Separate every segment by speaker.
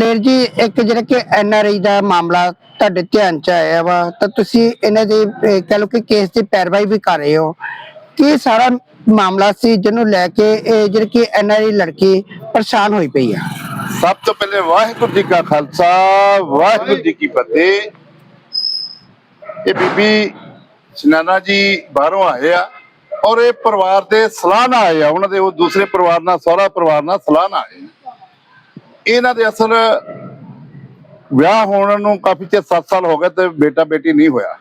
Speaker 1: ਲੇਰ ਜੀ ਇੱਕ ਜਿਹੜਾ ਕਿ ਐਨ ਆਰ ਆਈ ਦਾ ਮਾਮਲਾ ਤੁਹਾਡੇ ਧਿਆਨ ਚ ਆਇਆ ਵਾ ਤਾਂ ਤੁਸੀਂ ਇਹਨਾਂ ਦੇ ਅਹ, ਲਓ ਕਿ ਕੇਸ ਦੀ ਪੈਰਵਾਈ ਵੀ ਕਰ ਰਹੇ ਹੋ। ਕੀ ਸਾਰਾ ਮਾਮਲਾ ਸੀ ਜਿਹਨੂੰ ਲੈ ਕੇ ਇਹ ਜਿਹੜੀ ਕਿ ਐਨ ਆਰ ਆਈ ਲੜਕੀ ਪਰੇਸ਼ਾਨ ਹੋਈ ਪਈ ਆ?
Speaker 2: ਸਭ ਤੋਂ ਪਹਿਲੇ ਵਾਹਿਗੁਰੂ ਜੀ ਕਾ ਖਾਲਸਾ ਵਾਹਿਗੁਰੂ ਜੀ ਕੀ ਫਤਿਹ। ਇਹ ਬੀਬੀ ਸੁਨੈਨਾ ਜੀ ਬਾਹਰੋਂ ਆਏ ਆ ਔਰ ਇਹ ਪਰਿਵਾਰ ਦੇ ਸਲਾਹ ਨਾਲ ਆਏ ਆ। ਉਹਨਾਂ ਦੇ ਉਹ ਦੂਸਰੇ ਪਰਿਵਾਰ ਨਾਲ ਸਹੁਰਾ ਪਰਿਵਾਰ ਨਾਲ ਸਲਾਹ ਨਾਲ ਆਏ ਇਹਨਾਂ ਦੇ ਅਸਲ ਵਿਆਹ ਹੋਣ ਨੂੰ ਕਾਫੀ ਚਿਰ 7 ਸਾਲ ਹੋ ਗਏ ਤੇ ਬੇਟਾ ਬੇਟੀ ਨਹੀਂ ਹੋਇਆ।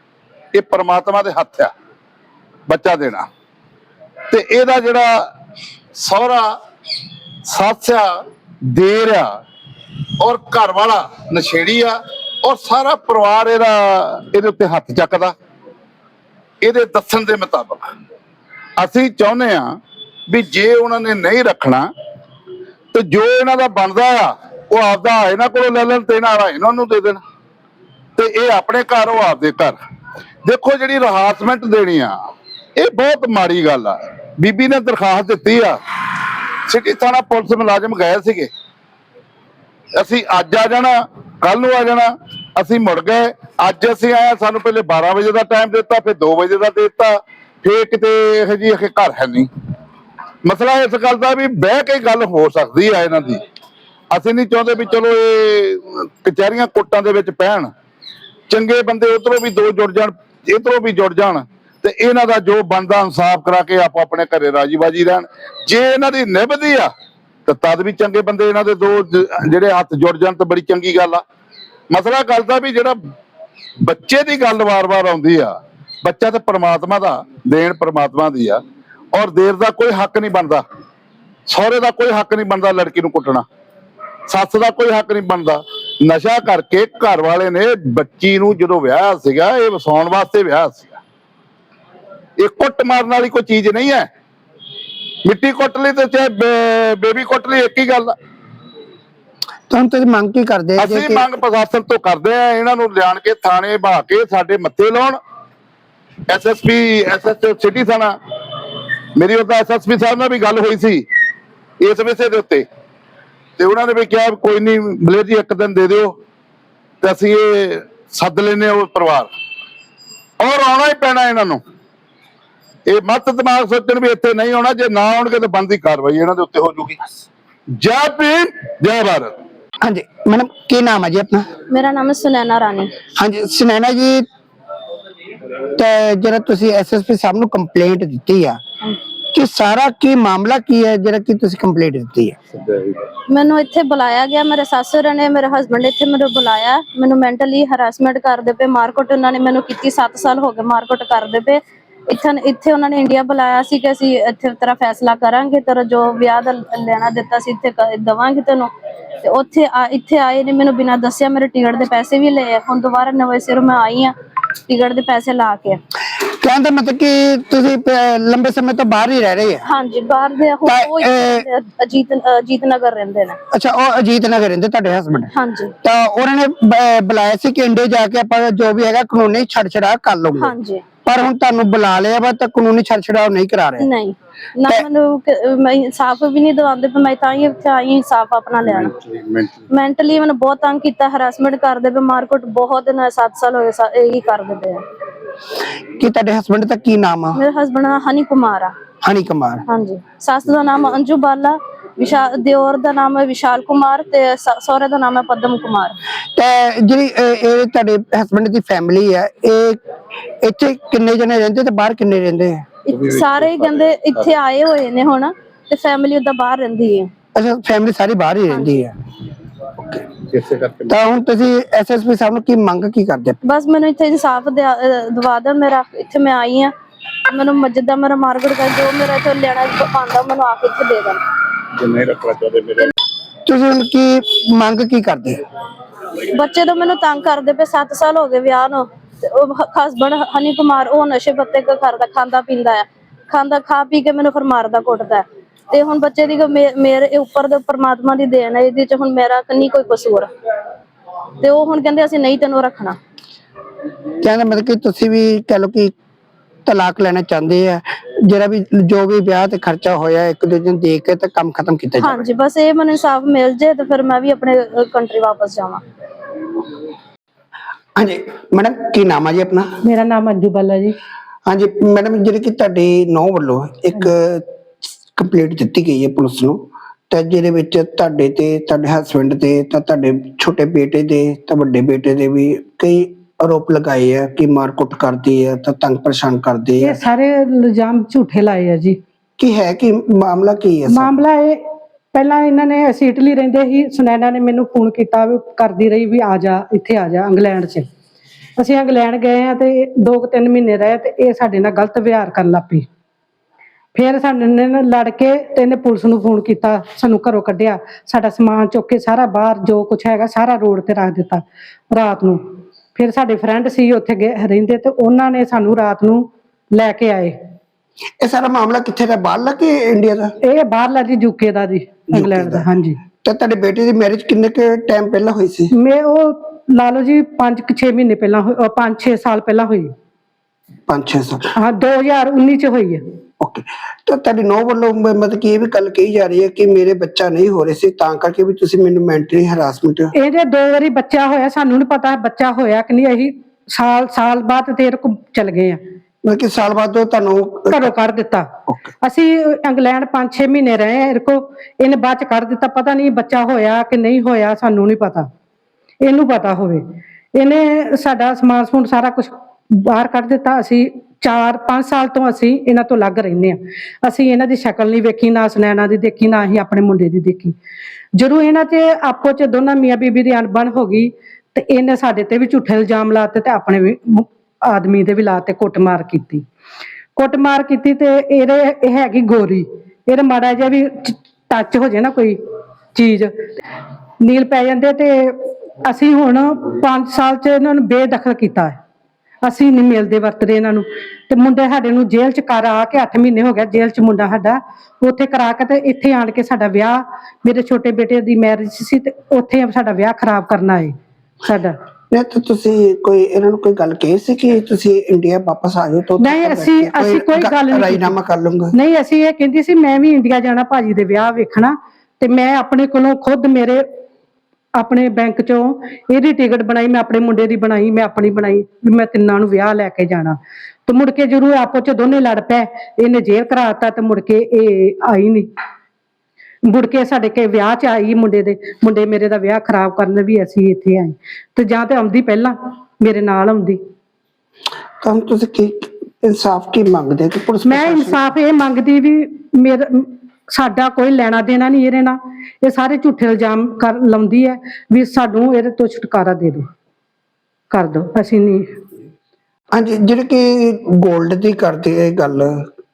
Speaker 2: ਇਹ ਪਰਮਾਤਮਾ ਦੇ ਹੱਥ ਆ, ਬੱਚਾ ਦੇਣਾ। ਤੇ ਇਹਦਾ ਜਿਹੜਾ ਸਹੁਰਾ ਸੱਸ ਆ ਦੇਰ ਆ, ਔਰ ਘਰ ਵਾਲਾ ਨਸ਼ੇੜੀ ਆ, ਔਰ ਸਾਰਾ ਪਰਿਵਾਰ ਇਹਦਾ, ਇਹਦੇ ਉੱਤੇ ਹੱਥ ਚੱਕਦਾ। ਇਹਦੇ ਦੱਸਣ ਦੇ ਮੁਤਾਬਕ ਅਸੀਂ ਚਾਹੁੰਦੇ ਆ ਵੀ ਜੇ ਉਹਨਾਂ ਨੇ ਨਹੀਂ ਰੱਖਣਾ ਤੇ ਜੋ ਇਹਨਾਂ ਦਾ ਬਣਦਾ ਆ, ਉਹ ਆਪਦਾ ਇਹਨਾਂ ਕੋਲੋਂ ਲੈ ਲੈਣ ਤੇ ਇਹਨਾਂ ਦਾ ਇਹਨਾਂ ਨੂੰ ਦੇ ਦੇਣ। ਤੇ ਇਹ ਆਪਣੇ ਘਰ, ਉਹ ਆਪਦੇ ਘਰ। ਦੇਖੋ ਜਿਹੜੀ ਰਹਾਸਮੈਂਟ ਦੇਣੀ ਆ, ਇਹ ਬਹੁਤ ਮਾੜੀ ਗੱਲ ਆ। ਬੀਬੀ ਨੇ ਦਰਖਾਸਤ ਦਿੱਤੀ ਆ। ਸਿਟੀ ਥਾਣਾ ਪੁਲਿਸ ਮੁਲਾਜ਼ਮ ਗਏ ਸੀਗੇ। ਅਸੀਂ ਅੱਜ ਆ ਜਾਣਾ ਕੱਲ ਨੂੰ ਆ ਜਾਣਾ। ਅਸੀਂ ਮੁੜ ਗਏ। ਅੱਜ ਅਸੀਂ ਆਏ ਸਾਨੂੰ ਪਹਿਲੇ 12 ਵਜੇ ਦਾ ਟਾਈਮ ਦਿੱਤਾ, ਫਿਰ 2 ਵਜੇ ਦਾ ਦੇ ਦਿੱਤਾ। ਫੇਰ ਕਿਤੇ ਇਹ ਜੀ ਇਹ ਘਰ ਹੈ ਨਹੀਂ। ਮਸਲਾ ਇਸ ਗੱਲ ਦਾ ਵੀ ਬਹਿ ਕੇ ਗੱਲ ਹੋ ਸਕਦੀ ਆ ਇਹਨਾਂ ਦੀ। ਅਸੀਂ ਨਹੀਂ ਚਾਹੁੰਦੇ ਵੀ ਚਲੋ ਇਹ ਕਚਹਿਰੀਆਂ ਕੋਰਟਾਂ ਦੇ ਵਿੱਚ ਪੈਣ। ਚੰਗੇ ਬੰਦੇ ਉਧਰੋਂ ਵੀ ਦੋ ਜੁੜ ਜਾਣ, ਇਧਰੋਂ ਵੀ ਜੁੜ ਜਾਣ। ਤੇ ਇਹਨਾਂ ਦਾ ਜੋ ਬੰਦਾ ਇਨਸਾਫ ਕਰਾ ਕੇ ਆਪੋ ਆਪਣੇ ਘਰੇ ਰਾਜੀ ਬਾਜੀ ਰਹਿਣ। ਜੇ ਇਹਨਾਂ ਦੀ ਨਿਭਦੀ ਆ, ਤਾਂ ਤਦ ਵੀ ਚੰਗੇ ਬੰਦੇ ਇਹਨਾਂ ਦੇ ਦੋ ਜਿਹੜੇ ਹੱਥ ਜੁੜ ਜਾਣ ਤਾਂ ਬੜੀ ਚੰਗੀ ਗੱਲ ਆ। ਮਸਲਾ ਗੱਲ ਦਾ ਵੀ ਜਿਹੜਾ ਬੱਚੇ ਦੀ ਗੱਲ ਵਾਰ-ਵਾਰ ਆਉਂਦੀ ਆ, ਬੱਚਾ ਤਾਂ ਪਰਮਾਤਮਾ ਦਾ, ਦੇਣ ਪ੍ਰਮਾਤਮਾ ਦੀ ਆ। ਔਰ ਦੇਰ ਦਾ ਕੋਈ ਹੱਕ ਨਹੀਂ ਬਣਦਾ। ਸਹੁਰੇ ਦਾ ਕੋਈ ਹੱਕ ਨਹੀਂ ਬਣਦਾ ਲੜਕੀ ਨੂੰ ਕੁੱਟਣਾ। ਸੱਸ ਦਾ ਕੋਈ ਹੱਕ ਨਹੀਂ ਬਣਦਾ। ਨਸ਼ਾ ਕਰਕੇ ਘਰ ਵਾਲੇ ਨੇ ਬੱਚੀ ਨੂੰ ਜਦੋਂ ਵਿਆਹ ਸੀਗਾ ਇਹ ਵਸਾਉਣ ਵਾਸਤੇ ਵਿਆਹ ਸੀਗਾ। ਇਹ ਕੁੱਟ ਮਾਰਨ ਵਾਲੀ ਕੋਈ ਚੀਜ਼ ਨਹੀਂ ਹੈ। ਮਿੱਟੀ ਕੁੱਟ ਲਈ ਤੇ ਚਾਹੇ ਬੇਬੀ ਕੁੱਟ ਲਈ ਇੱਕ ਹੀ ਗੱਲ ਆ।
Speaker 1: ਤਾਂ ਹੁਣ ਤੁਸੀਂ ਮੰਗ ਕੀ ਕਰਦੇ ਜੇ
Speaker 2: ਅਸੀਂ ਮੰਗ ਪ੍ਰਸ਼ਾਸਨ ਤੋਂ ਕਰਦੇ ਆ ਇਹਨਾਂ ਨੂੰ ਲਿਆਣ ਕੇ ਥਾਣੇ ਬਹਾ ਕੇ ਸਾਡੇ ਮੱਥੇ ਲਾਉਣ। ਐਸਐਸਪੀ ਐਸਐਸਓ ਸਿਟੀ ਥਾਣਾ। ਮੇਰੀ ਉਹਦਾ ਐਸਐਸਪੀ ਸਾਹਿਬ ਨਾਲ ਵੀ ਗੱਲ ਹੋਈ ਸੀ ਇਸ ਵਿਸ਼ੇ ਦੇ ਉੱਤੇ। ਤੇ ਉਹਨਾਂ ਨੇ ਵੀ ਕਿਹਾ ਕੋਈ ਨਹੀਂ ਮਲੇ ਜੀ ਇੱਕ ਦਿਨ ਦੇ ਦਿਓ ਤੇ ਅਸੀਂ ਇਹ ਸੱਦ ਲੈਨੇ ਉਹ ਪਰਿਵਾਰ। ਔਰ ਆਉਣਾ ਹੀ ਪੈਣਾ ਇਹਨਾਂ ਨੂੰ। ਇਹ ਮਤ ਦਿਮਾਗ ਸੋਚਣ ਵੀ ਇੱਥੇ ਨਹੀਂ ਆਉਣਾ ਜੇ ਨਾ ਆਉਣਗੇ ਤਾਂ ਬੰਦੀ ਕਾਰਵਾਈ ਇਹਨਾਂ ਦੇ ਉੱਤੇ ਹੋ ਜੂਗੀ। ਜੈ ਭੀਮ ਜੈ ਭਾਰਤ।
Speaker 1: ਹਾਂਜੀ ਮੈਡਮ ਕੀ ਨਾਮ ਹੈ ਜੀ ਆਪਣਾ?
Speaker 3: ਮੇਰਾ ਨਾਮ ਹੈ ਸੁਨੈਨਾ ਰਾਣੀ।
Speaker 1: ਹਾਂਜੀ ਸੁਨੈਨਾ ਜੀ ਤੇ ਜਿਹੜਾ ਤੁਸੀਂ ਐਸਐਸਪੀ ਸਾਹਿਬ ਨੂੰ ਕੰਪਲੇਂਟ ਦਿੱਤੀ ਆ ਕਿ ਸਾਰਾ ਕੀ ਮਾਮਲਾ ਕੀ ਹੈ, ਜਿਹੜਾ ਕਿ ਤੁਸੀਂ ਕੰਪਲੇਂਟ ਦਿੱਤੀ ਹੈ?
Speaker 3: ਮੈਨੂੰ ਇੱਥੇ ਬੁਲਾਇਆ ਗਿਆ, ਮੇਰੇ ਸੱਸੁਰ ਨੇ, ਮੇਰੇ ਹਸਬੰਡ ਇੱਥੇ ਮੈਨੂੰ ਬੁਲਾਇਆ। ਮੈਨੂੰ ਮੈਂਟਲੀ ਹਰਾਸਮੈਂਟ ਕਰਦੇ ਪਏ। ਮਾਰਕਟ ਉਹਨਾਂ ਨੇ ਮੈਨੂੰ ਕੀਤੀ 7 ਸਾਲ ਹੋ ਗਏ ਮਾਰਕਟ ਕਰਦੇ ਪਏ। ਇੱਥੇ ਇੱਥੇ ਉਹਨਾਂ ਨੇ ਇੰਡੀਆ ਬੁਲਾਇਆ ਸੀ ਕਿ ਅਸੀਂ ਇੱਥੇ ਤੇਰਾ ਫੈਸਲਾ ਕਰਾਂਗੇ, ਤੇਰਾ ਜੋ ਵਿਆਹ ਦਾ ਲੈਣਾ ਦਿੱਤਾ ਸੀ, ਇੱਥੇ ਦਵਾਂਗੇ ਤੈਨੂੰ। ਤੇ ਉੱਥੇ ਇੱਥੇ ਆਏ ਨੇ, ਮੈਨੂੰ ਬਿਨਾਂ ਦੱਸਿਆ ਮੇਰੇ ਟਿਕਟ ਦੇ ਪੈਸੇ ਵੀ ਲਏ ਹੁਣ ਦੁਬਾਰਾ ਨਵੇਂ ਸਿਰ ਮੈਂ ਆਈ ਆ, ਟਿਕਟ ਦੇ ਪੈਸੇ ਲਾ ਕੇ।
Speaker 1: ਕਹਿਣ ਦਾ ਮਤਲਬ ਕਿ ਤੁਸੀਂ ਪ- ਲੰਬੇ ਸਮੇਂ ਤੋਂ ਬਾਹਰ ਹੀ ਰਹਿ ਰਹੇ ਆ
Speaker 3: ਹਾਂਜੀ ਬਾਹਰ ਦੇ ਉਹ
Speaker 1: ਤਾਂ,
Speaker 3: ਉਹ ਇੱਥੇ ਰਹਿੰਦੇ ਆ, ਅਜੀਤ ਅਜੀਤ ਨਗਰ ਰਹਿੰਦੇ ਨੇ।
Speaker 1: ਅੱਛਾ ਉਹ ਅਜੀਤ ਨਗਰ ਰਹਿੰਦੇ ਤੁਹਾਡੇ ਹਸਬੰਡ
Speaker 3: ਹਾਂਜੀ।
Speaker 1: ਤਾਂ ਉਹਨਾਂ ਨੇ ਬ- ਬੁਲਾਇਆ ਸੀ ਕਿ ਇੰਡੀਆ ਜਾ ਕੇ ਆਪਾਂ ਜੋ ਵੀ ਹੈਗਾ ਕਾਨੂੰਨੀ ਛੜ ਛੜਾ ਕਰ ਲਵਾਂਗੇ
Speaker 3: ਹਾਂਜੀ।
Speaker 1: ਪਰ ਹੁਣ ਤੁਹਾਨੂੰ ਬੁਲਾ ਲਿਆ ਵਾ ਤਾਂ ਕਾਨੂੰਨੀ ਛੜ ਨਹੀਂ ਕਰਾ ਰਹੇ।
Speaker 3: ਨਹੀਂ। ਨਾ ਮੈਨੂੰ ਕ- ਮੈਂ ਇਨਸਾਫ ਵੀ ਨਹੀਂ ਦਵਾਉਂਦੇ ਪਰ ਮੈਂ ਤਾਂ ਹੀ ਇੱਥੇ ਆਈ ਇਨਸਾਫ ਆਪਣਾ ਲੈਣ ਮੈਂਟਲੀ ਮੈਨੂੰ ਬਹੁਤ ਤੰਗ ਕੀਤਾ ਹਰਾਸਮੈਂਟ ਕਰਦੇ ਪਏ ਮਾਰਕਟ ਬਹੁਤ ਨਾ 7 ਸਾਲ ਹੋਏ ਸਾ- ਇਹੀ ਕਰਦੇ ਪਏ ਆ।
Speaker 1: ਕਿ ਤੁਹਾਡੇ ਹਸਬੰਡ ਦਾ ਕੀ ਨਾਮ ਆ?
Speaker 3: ਮੇਰੇ ਹਸਬੰਡ ਦਾ ਹਨੀ ਕੁਮਾਰ ਆ।
Speaker 1: ਹਨੀ ਕੁਮਾਰ।
Speaker 3: ਹਾਂਜੀ। ਸੱਸ ਦਾ ਨਾਮ ਅੰਜੂ ਬਾਲਾ ਵਿਸ਼ਾਲ ਦਿਓਰ ਦਾ ਨਾਮ ਹੈ ਵਿਸ਼ਾਲ ਕੁਮਾਰ ਤੇ ਸਹੁਰੇ ਦਾ ਨਾਮ ਹੈ ਪਦਮ ਕੁਮਾਰ।
Speaker 1: ਤੇ ਜਿਹੜੀ ਇਹ ਤੁਹਾਡੇ ਹਸਬੰਡ ਦੀ ਫੈਮਿਲੀ ਹੈ ਇਹ ਇੱਥੇ ਕਿੰਨੇ ਜਣੇ ਰਹਿੰਦੇ ਤੇ ਬਾਹਰ ਕਿੰਨੇ ਰਹਿੰਦੇ ਆ?
Speaker 3: ਸਾਰੇ ਕਹਿੰਦੇ ਇੱਥੇ ਆਏ ਹੋਏ ਨੇ ਹੁਣ ਤੇ ਫੈਮਿਲੀ ਉਹਦਾ ਬਾਹਰ ਰਹਿੰਦੀ ਹੈ।
Speaker 1: ਅੱਛਾ ਫੈਮਿਲੀ ਸਾਰੀ ਬਾਹਰ ਹੀ ਰਹਿੰਦੀ ਹੈ।
Speaker 2: ਇਸੇ ਕਰਕੇ
Speaker 1: ਤਾਂ ਹੁਣ ਤੁਸੀਂ ਐਸਐਸਪੀ ਸਾਹਿਬ ਨੂੰ ਕੀ ਮੰਗ ਕੀ ਕਰਦੇ?
Speaker 3: ਬਸ ਮੈਨੂੰ ਇੱਥੇ ਇਨਸਾਫ ਦਿਆ- ਅਹ ਦਵਾ ਦੇਣ ਮੇਰਾ ਇੱਥੇ ਮੈਂ ਆਈ ਆ ਮੈਨੂੰ ਮਸਜਿਦ ਦਾ ਮੇਰਾ ਮਾਰਕੀਟ ਦਾ ਜੋ ਮੇਰਾ ਇੱਥੇ ਲੈਣਾ ਪਾਉਂਦਾ ਮੈਨੂੰ ਆ ਕੇ ਇੱਥੇ ਦੇ ਦੇਣ।
Speaker 2: ਜੇ ਨਹੀਂ ਰੱਖਣਾ ਚਾਹਦੇ ਮੇਰੇ।
Speaker 1: ਤੁਸੀਂ ਹੁਣ ਕੀ ਮੰਗ ਕੀ ਕਰਦੇ?
Speaker 3: ਬੱਚੇ ਤੋਂ ਮੈਨੂੰ ਤੰਗ ਕਰਦੇ ਪਏ 7 ਸਾਲ ਹੋ ਗਏ ਵਿਆਹ ਨੂੰ। ਤੇ ਉਹ ਹਸਬੰਡ ਹਨੀ ਕੁਮਾਰ ਉਹ ਨਸ਼ੇ ਪੱਤੇ ਕ ਕਰਦਾ ਖਾਂਦਾ ਪੀਂਦਾ ਆ। ਖਾਂਦਾ ਖਾ ਪੀ ਕੇ ਮੈਨੂੰ ਫਿਰ ਮਾਰਦਾ ਕੁੱਟਦਾ। ਹੈ। ਤੇ ਹੁਣ ਬੱਚੇ ਦੀ ਮੇ- ਮੇਰੇ ਉੱਪਰ ਦੇ ਪ੍ਰਮਾਤਮਾ ਦੀ ਦੇਣ ਹੈ ਇਹਦੇ ਚ ਹੁਣ ਮੇਰਾ ਨਹੀਂ ਕੋਈ ਕਸੂਰ। ਤੇ ਉਹ ਹੁਣ ਕਹਿੰਦੇ ਅਸੀਂ ਨਹੀਂ ਤੈਨੂੰ ਰੱਖਣਾ।
Speaker 1: ਕਹਿੰਦਾ ਮਤਲਬ ਕਿ ਤੁਸੀਂ ਵੀ ਕਹ ਲਓ ਕਿ ਤਲਾਕ ਲੈਣਾ ਚਾਹੁੰਦੇ ਆ ਜਿਹੜਾ ਵੀ ਜੋ ਵੀ ਵਿਆਹ ਤੇ ਖਰਚਾ ਹੋਇਆ ਇੱਕ ਦੂਜੇ ਨੂੰ ਦੇ ਕੇ ਤੇ ਕੰਮ ਖਤਮ ਕੀਤਾ ਜਾਵੇ।
Speaker 3: ਹਾਂਜੀ ਬਸ ਇਹ ਮੈਨੂੰ ਇਨਸਾਫ ਮਿਲ ਜੇ ਤੇ ਫਿਰ ਮੈਂ ਵੀ ਆਪਣੇ ਕੰਟਰੀ ਵਾਪਸ ਜਾਵਾਂ।
Speaker 1: ਹਾਂਜੀ ਮੈਡਮ ਕੀ ਨਾਮ ਹੈ ਜੀ ਆਪਣਾ?
Speaker 4: ਮੇਰਾ ਨਾਮ ਅੰਜੂ ਬੱਲਾ ਜੀ।
Speaker 1: ਹਾਂਜੀ ਮੈਡਮ ਜਿਹੜੇ ਕਿ ਤੁਹਾਡੇ ਨੌ ਵੱਲੋਂ ਇੱਕ ਕੰਪਲੀਟ ਦਿੱਤੀ ਗਈ ਹੈ ਪੁਲਿਸ ਨੂੰ ਤੇ ਜਿਹਦੇ ਵਿੱਚ ਤੁਹਾਡੇ ਤੇ ਤੁਹਾਡੇ ਹਸਬੰਡ ਤੇ ਤਾਂ ਤੁਹਾਡੇ ਛੋਟੇ ਬੇਟੇ ਦੇ ਤਾਂ ਵੱਡੇ ਬੇਟੇ ਦੇ ਵੀ ਕਈ ਆਰੋਪ ਲਗਾਏ ਆ ਕਿ ਮਾਰਕੁੱਟ ਕਰਦੇ ਆ ਤਾਂ ਤੰਗ ਪਰੇਸ਼ਾਨ ਕਰਦੇ ਆ।
Speaker 4: ਇਹ ਸਾਰੇ ਇਲਜ਼ਾਮ ਝੂਠੇ ਲਾਏ ਆ ਜੀ।
Speaker 1: ਕੀ ਹੈ ਕਿ ਮਾਮਲਾ ਕੀ ਹੈ ਸਰ?
Speaker 4: ਮਾਮਲਾ ਇਹ ਪਹਿਲਾਂ ਇਹਨਾਂ ਨੇ ਅਸੀਂ ਇਟਲੀ ਰਹਿੰਦੇ ਸੀ ਸੁਨੈਨਾ ਨੇ ਮੈਨੂੰ ਫੋਨ ਕੀਤਾ ਵੀ ਕਰਦੀ ਰਹੀ ਵੀ ਆ ਜਾ ਇੱਥੇ ਆ ਜਾ ਇੰਗਲੈਂਡ 'ਚ। ਅਸੀਂ ਇੰਗਲੈਂਡ ਗਏ ਆ ਤੇ ਦੋ ਕੁ ਤਿੰਨ ਮਹੀਨੇ ਰਹੇ ਤੇ ਇਹ ਸਾਡੇ ਨਾਲ ਗਲਤ ਵਿਹਾਰ ਕਰਨ ਲੱਗ ਪਈ ਫਿਰ ਸਾਡੇ ਨਾਲ ਲੜ ਕੇ ਤੇ ਇਹਨੇ ਪੁਲਿਸ ਨੂੰ ਫੋਨ ਕੀਤਾ ਸਾਨੂੰ ਘਰੋਂ ਕੱਢਿਆ। ਸਾਡਾ ਸਮਾਨ ਚੁੱਕ ਕੇ ਸਾਰਾ ਬਾਹਰ ਜੋ ਕੁਝ ਹੈਗਾ ਸਾਰਾ ਰੋਡ ਤੇ ਰੱਖ ਦਿੱਤਾ ਰਾਤ ਨੂੰ। ਫਿਰ ਸਾਡੇ ਫਰੈਂਡ ਸੀ ਉੱਥੇ ਗਏ ਰਹਿੰਦੇ ਤੇ ਉਹਨਾਂ ਨੇ ਸਾਨੂੰ ਰਾਤ ਨੂੰ ਲੈ ਕੇ ਆਏ।
Speaker 1: ਇਹ ਸਾਰਾ ਮਾਮਲਾ ਕਿੱਥੇ ਦਾ ਬਾਹਰਲਾ ਕਿ ਇੰਡੀਆ ਦਾ?
Speaker 4: ਇਹ ਬਾਹਰਲਾ ਜੀ ਯੂਕੇ ਦਾ ਜੀ ਇੰਗਲੈਂਡ ਦਾ ਹਾਂਜੀ।
Speaker 1: ਤੇ ਤੁਹਾਡੇ ਬੇਟੇ ਦੀ ਮੈਰਿਜ ਕਿੰਨੇ ਕੁ ਟਾਈਮ ਪਹਿਲਾਂ ਹੋਈ ਸੀ?
Speaker 4: ਮੈਂ ਉਹ ਲਾ ਲਓ ਜੀ 5 6 ਮਹੀਨੇ ਪਹਿਲਾਂ 5 6 ਸਾਲ ਪਹਿਲਾਂ ਹੋਈ।
Speaker 1: 5-6 ਸਾਲ।
Speaker 4: ਹਾਂ 2019 ਚ ਹੋਈ ਹੈ।
Speaker 1: ਓਕੇ ਤਾਂ ਤੁਹਾਡੀ ਨੌ ਵੱਲੋਂ ਮਤਲਬ ਕਿ ਇਹ ਵੀ ਗੱਲ ਕਹੀ ਜਾ ਰਹੀ ਹੈ ਕਿ ਮੇਰੇ ਬੱਚਾ ਨਹੀਂ ਹੋ ਰਹੇ ਸੀ ਤਾਂ ਕਰਕੇ ਵੀ ਤੁਸੀਂ ਮੈਨੂੰ ਮੈਂਟਲੀ ਹਰਾਸਮੈਂਟ
Speaker 4: ਇਹਦੇ ਦੋ ਵਾਰੀ ਬੱਚਾ ਹੋਇਆ ਸਾਨੂੰ ਨਹੀਂ ਪਤਾ ਬੱਚਾ ਹੋਇਆ ਕਿ ਨਹੀਂ ਅਸੀਂ ਸਾਲ ਸਾਲ ਬਾਅਦ ਤੇਰੇ ਕੋ ਚਲ ਗਏ ਆ
Speaker 1: ਮਤਲਬ ਕਿ ਸਾਲ ਬਾਅਦ ਉਹ ਤੁਹਾਨੂੰ
Speaker 4: ਘਰੋਂ ਕੱਢ ਦਿੱਤਾ। ਅਸੀਂ ਇੰਗਲੈਂਡ 5-6 ਮਹੀਨੇ ਰਹੇ ਇਹਦੇ ਕੋ ਇਹਨੇ ਬਾਅਦ ਚ ਕੱਢ ਦਿੱਤਾ ਪਤਾ ਨਹੀਂ ਬੱਚਾ ਹੋਇਆ ਕਿ ਨਹੀਂ ਹੋਇਆ ਸਾਨੂੰ ਨਹੀਂ ਪਤਾ। ਇਹਨੂੰ ਪਤਾ ਹੋਵੇ। ਇਹਨੇ ਸਾਡਾ ਸਮਾਨ ਸਮੂਨ ਸਾਰਾ ਕੁਝ ਬਾਹਰ ਕੱਢ ਦਿੱਤਾ ਅਸੀਂ 4-5 ਸਾਲ ਤੋਂ ਅਸੀਂ ਇਹਨਾਂ ਤੋਂ ਲੱਗ ਰਹਿੰਦੇ ਆ ਅਸੀਂ ਇਹਨਾਂ ਦੀ ਸ਼ਕਲ ਨਹੀਂ ਵੇਖੀ, ਨਾ ਸੁਨੈਣਾ ਦੀ ਦੇਖੀ, ਨਾ ਅਸੀਂ ਆਪਣੇ ਮੁੰਡੇ ਦੀ ਦੇਖੀ। ਜਦੋਂ ਇਹਨਾਂ ਤੇ ਆਪੋ ਚ ਦੋਨਾਂ ਮੀਆਂ ਬੀਬੀ ਦੀ ਅਣਬਣ ਹੋ ਗਈ, ਤੇ ਇਹਨੇ ਸਾਡੇ ਤੇ ਵੀ ਝੂਠੇ ਇਲਜ਼ਾਮ ਲਾਤੇ ਤੇ ਆਪਣੇ ਵੀ ਆਦਮੀ ਦੇ ਵੀ ਲਾਤੇ ਕੁੱਟਮਾਰ ਕੀਤੀ। ਕੁੱਟਮਾਰ ਕੀਤੀ ਤੇ ਇਹਦੇ, ਇਹ ਹੈਗੀ ਗੋਰੀ। ਇਹਦਾ ਮਾੜਾ ਜਿਹਾ ਵੀ ਟੱਚ ਹੋ ਜਾਏ ਨਾ ਕੋਈ ਚੀਜ਼। ਨੀਲ ਪੈ ਜਾਂਦੇ ਤੇ ਅਸੀਂ ਹੁਣ 5 ਸਾਲ ਚ ਇਹਨਾਂ ਨੂੰ ਬੇਦਖਲ ਕੀਤਾ ਹੈ। ਅਸੀਂ ਨਹੀਂ ਮਿਲਦੇ ਵਰਤਦੇ ਇਹਨਾਂ ਨੂੰ। ਤੇ ਮੁੰਡੇ ਸਾਡੇ ਨੂੰ ਜੇਲ੍ਹ ਚ ਕਰ ਆ ਕੇ 8 ਮਹੀਨੇ ਹੋ ਗਿਆ ਜੇਲ੍ਹ ਚ ਮੁੰਡਾ ਸਾਡਾ ਉੱਥੇ ਕਰਾ ਕੇ ਤੇ ਇੱਥੇ ਆਣ ਕੇ ਸਾਡਾ ਵਿਆਹ ਮੇਰੇ ਛੋਟੇ ਬੇਟੇ ਦੀ ਮੈਰਿਜ ਸੀ ਤੇ ਉੱਥੇ ਸਾਡਾ ਵਿਆਹ ਖਰਾਬ ਕਰਨਾ ਹੈ ਸਾਡਾ।
Speaker 1: ਨਹੀਂ ਤਾਂ ਤੁਸੀਂ ਕੋਈ ਇਹਨਾਂ ਨੂੰ ਕੋਈ ਗੱਲ ਕਹੀ ਸੀ ਕਿ ਤੁਸੀਂ ਇੰਡੀਆ ਵਾਪਸ ਆ ਜਾਓ ਤਾਂ ਉੱਥੇ
Speaker 4: ਨਹੀਂ, ਅਸੀਂ- ਅਸੀਂ ਕੋਈ ਗੱਲ ਨਹੀਂ।
Speaker 1: ਰਾਜੀਨਾਮਾ ਕਰ ਲੂੰਗਾ
Speaker 4: ਨਹੀਂ ਅਸੀਂ ਇਹ ਕਹਿੰਦੀ ਸੀ ਮੈਂ ਵੀ ਇੰਡੀਆ ਜਾਣਾ ਭਾਜੀ ਦੇ ਵਿਆਹ ਵੇਖਣਾ ਤੇ ਮੈਂ ਆਪਣੇ ਕੋਲੋਂ ਖੁਦ ਮੇਰੇ ਆਪਣੇ ਬੈਂਕ ਚੋਂ ਇਹਦੀ ਟਿਕਟ ਬਣਾਈ ਮੈਂ ਆਪਣੇ ਮੁੰਡੇ ਦੀ ਬਣਾਈ ਮੈਂ ਆਪਣੀ ਬਣਾਈ ਵੀ ਮੈਂ ਤਿੰਨਾਂ ਨੂੰ ਵਿਆਹ ਲੈ ਕੇ ਜਾਣਾ। ਤੇ ਮੁੜ ਕੇ ਜਰੂਰ ਆਪੋ ਚ ਦੋਨੇ ਲੜ ਪਏ ਇਹਨੇ ਜੇਲ੍ਹ ਕਰਾਤਾ ਤੇ ਮੁੜ ਕੇ ਇਹ ਆਈ ਨਹੀਂ ਮੁੜ ਕੇ ਸਾਡੇ ਕੇ ਵਿਆਹ ਚ ਆਈ ਮੁੰਡੇ ਦੇ ਮੁੰਡੇ ਮੇਰੇ ਦਾ ਵਿਆਹ ਖਰਾਬ ਕਰਨ ਵੀ ਅਸੀਂ ਇੱਥੇ ਆਏ। ਤੇ ਜਾਂ ਤੇ ਆਉਂਦੀ ਪਹਿਲਾਂ ਮੇਰੇ ਨਾਲ ਆਉਂਦੀ।
Speaker 1: ਤਾਂ ਹੁਣ ਤੁਸੀਂ ਕੀ ਇਨਸਾਫ ਕੀ ਮੰਗਦੇ ਕਿ ਪੁਲਿਸ
Speaker 4: ਮੈਂ ਇਨਸਾਫ ਇਹ ਮੰਗਦੀ ਵੀ ਮੇਰਾ ਸਾਡਾ ਕੋਈ ਲੈਣਾ ਦੇਣਾ ਨਹੀਂ ਇਹਦੇ ਨਾਲ। ਇਹ ਸਾਰੇ ਝੂਠੇ ਇਲਜ਼ਾਮ ਕਰ ਲਾਉਂਦੀ ਹੈ ਵੀ ਸਾਨੂੰ ਇਹਦੇ ਤੋਂ ਛੁਟਕਾਰਾ ਦੇ ਦਿਓ। ਕਰ ਦਿਓ ਅਸੀਂ ਨਹੀਂ।
Speaker 1: ਹਾਂਜੀ ਜਿਹੜੇ ਕਿ 골ਡ ਦੀ ਕਰਦੇ ਇਹ ਗੱਲ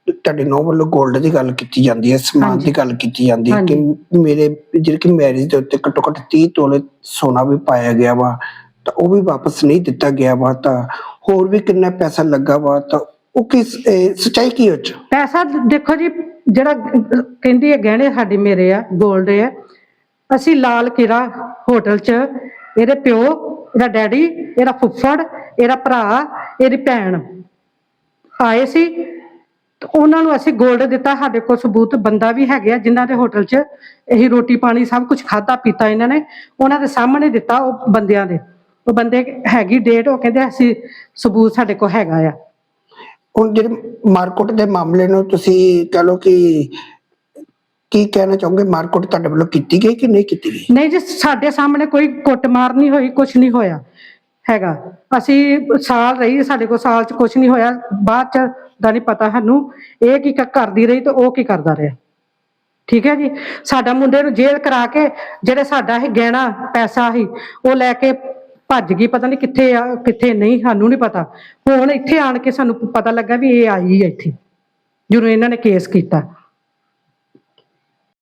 Speaker 1: ਤੁਹਾਡੇ ਨੌ ਵੱਲੋਂ 골ਡ ਦੀ ਗੱਲ ਕੀਤੀ ਜਾਂਦੀ ਹੈ ਸਮਾਨ ਦੀ ਗੱਲ ਕੀਤੀ ਜਾਂਦੀ ਹੈ ਕਿ ਮੇਰੇ ਜਿਹੜੇ ਕਿ ਮੈਰਿਜ ਦੇ ਉੱਤੇ ਘੱਟੋ ਘੱਟ 30 ਤੋਲੇ ਸੋਨਾ ਵੀ ਪਾਇਆ ਗਿਆ ਵਾ ਤਾਂ ਉਹ ਵੀ ਵਾਪਸ ਨਹੀਂ ਦਿੱਤਾ ਗਿਆ ਵਾ ਤਾਂ ਹੋਰ ਵੀ ਕਿੰਨਾ ਪੈਸਾ ਲੱਗਾ ਵਾ ਤਾਂ ਉਹ ਕਿਸ ਸਚਾਈ ਕੀ ਉਹ ਚ?
Speaker 4: ਪੈਸਾ ਦੇਖੋ ਜੀ ਜਿਹੜਾ ਕਹਿੰਦੀ ਹੈ ਗਹਿਣੇ ਸਾਡੇ ਮੇਰੇ ਆ 골ਡ ਹੈ ਅਸੀਂ ਲਾਲ ਕਿਰਾ ਹੋਟਲ 'ਚ, ਇਹਦੇ ਪਿਓ, ਇਹਦਾ ਡੈਡੀ ਇਹਦਾ ਫੁੱਫੜ, ਇਹਦਾ ਭਰਾ, ਇਹਦੀ ਭੈਣ ਆਏ ਸੀ ਉਹਨਾਂ ਨੂੰ ਅਸੀਂ 골ਡ ਦਿੱਤਾ, ਸਾਡੇ ਕੋਲ ਸਬੂਤ ਬੰਦਾ ਵੀ ਹੈਗੇ ਆ, ਜਿਨ੍ਹਾਂ ਦੇ ਹੋਟਲ 'ਚ ਇਹੀ ਰੋਟੀ ਪਾਣੀ ਸਭ ਕੁਝ ਖਾਦਾ ਪੀਤਾ ਇਹਨਾਂ ਨੇ, ਉਹਨਾਂ ਦੇ ਸਾਹਮਣੇ ਦਿੱਤਾ ਉਹ ਬੰਦਿਆਂ ਦੇ, ਉਹ ਬੰਦੇ ਹੈਗੀ ਡੇਟ ਉਹ ਕਹਿੰਦੇ ਅਸੀਂ ਸਬੂਤ ਸਾਡੇ ਕੋਲ ਹੈਗਾ ਆ।
Speaker 1: ਹੁਣ ਜਿਹੜੇ ਮਾਰਕੁੱਟ ਦੇ ਮਾਮਲੇ ਨੂੰ ਤੁਸੀਂ ਕਹ ਲਓ ਕਿ ਕੀ ਕਹਿਣਾ ਚਾਹੋਗੇ? ਮਾਰਕੁੱਟ ਤੁਹਾਡੇ ਵੱਲੋਂ ਕੀਤੀ ਗਈ ਕਿ ਨਹੀਂ ਕੀਤੀ ਗਈ?
Speaker 4: ਨਹੀਂ ਜੀ, ਸਾਡੇ ਸਾਹਮਣੇ ਕੋਈ ਕੁੱਟਮਾਰ ਨਹੀਂ ਹੋਈ ਕੁਝ ਨਹੀਂ ਹੋਇਆ ਹੈਗਾ। ਅਸੀਂ ਸਾਲ ਰਹੀ, ਸਾਡੇ ਕੋਲ ਸਾਲ ਚ ਕੁਝ ਨਹੀਂ ਹੋਇਆ। ਬਾਅਦ ਚ ਦਾ ਨਹੀਂ ਪਤਾ ਸਾਨੂੰ, ਇਹ ਕੀ ਕਰਦੀ ਰਹੀ ਤੇ ਉਹ ਕੀ ਕਰਦਾ ਰਿਹਾ। ਠੀਕ ਹੈ ਜੀ? ਸਾਡਾ ਮੁੰਡੇ ਨੂੰ ਜੇਲ੍ਹ ਕਰਾ ਕੇ, ਜਿਹੜੇ ਸਾਡਾ ਇਹ ਗਹਿਣਾ ਪੈਸਾ ਸੀ, ਉਹ ਲੈ ਕੇ ਭੱਜ ਗਈ, ਪਤਾ ਨਹੀਂ ਕਿੱਥੇ ਆ, ਕਿੱਥੇ ਨਹੀਂ, ਸਾਨੂੰ ਨਹੀਂ ਪਤਾ। ਹੁਣ ਇੱਥੇ ਆਣ ਕੇ ਸਾਨੂੰ ਪਤਾ ਲੱਗਾ ਵੀ ਇਹ ਆਈ ਹੈ ਇੱਥੇ, ਜਦੋਂ ਇਹਨਾਂ ਨੇ ਕੇਸ ਕੀਤਾ।